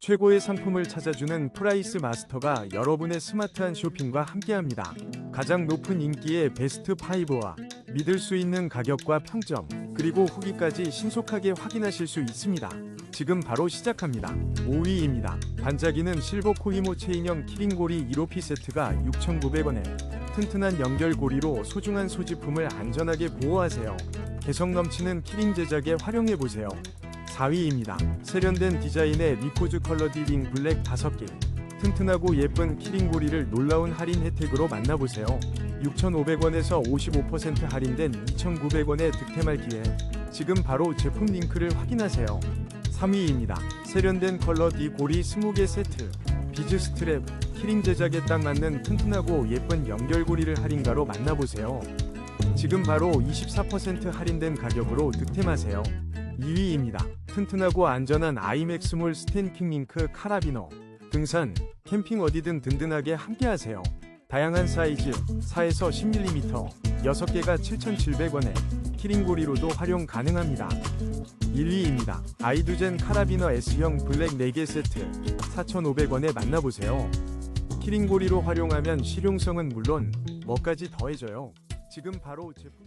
최고의 상품을 찾아주는 프라이스 마스터가 여러분의 스마트한 쇼핑과 함께합니다. 가장 높은 인기의 베스트 5와 믿을 수 있는 가격과 평점, 그리고 후기까지 신속하게 확인하실 수 있습니다. 지금 바로 시작합니다. 5위입니다. 반짝이는 실버 코이모 체인형 키링고리 1호피 세트가 6,900원에 튼튼한 연결고리로 소중한 소지품을 안전하게 보호하세요. 개성 넘치는 키링 제작에 활용해보세요. 4위입니다. 세련된 디자인의 리코즈 컬러 딜링 블랙 5개. 튼튼하고 예쁜 키링고리를 놀라운 할인 혜택으로 만나보세요. 6,500원에서 55% 할인된 2,900원의 득템할 기회. 지금 바로 제품 링크를 확인하세요. 3위입니다. 세련된 컬러 D 고리 20개 세트. 비즈 스트랩, 키링 제작에 딱 맞는 튼튼하고 예쁜 연결고리를 할인가로 만나보세요. 지금 바로 24% 할인된 가격으로 득템하세요. 2위입니다. 튼튼하고 안전한 아이맥스몰 스탠킹 링크 카라비너. 등산, 캠핑 어디든 든든하게 함께하세요. 다양한 사이즈, 4에서 10mm, 6개가 7,700원에 키링고리로도 활용 가능합니다. 1위입니다. 아이두젠 카라비너 S형 블랙 4개 세트 4,500원에 만나보세요. 키링고리로 활용하면 실용성은 물론 뭐까지 더해져요. 지금 바로 제품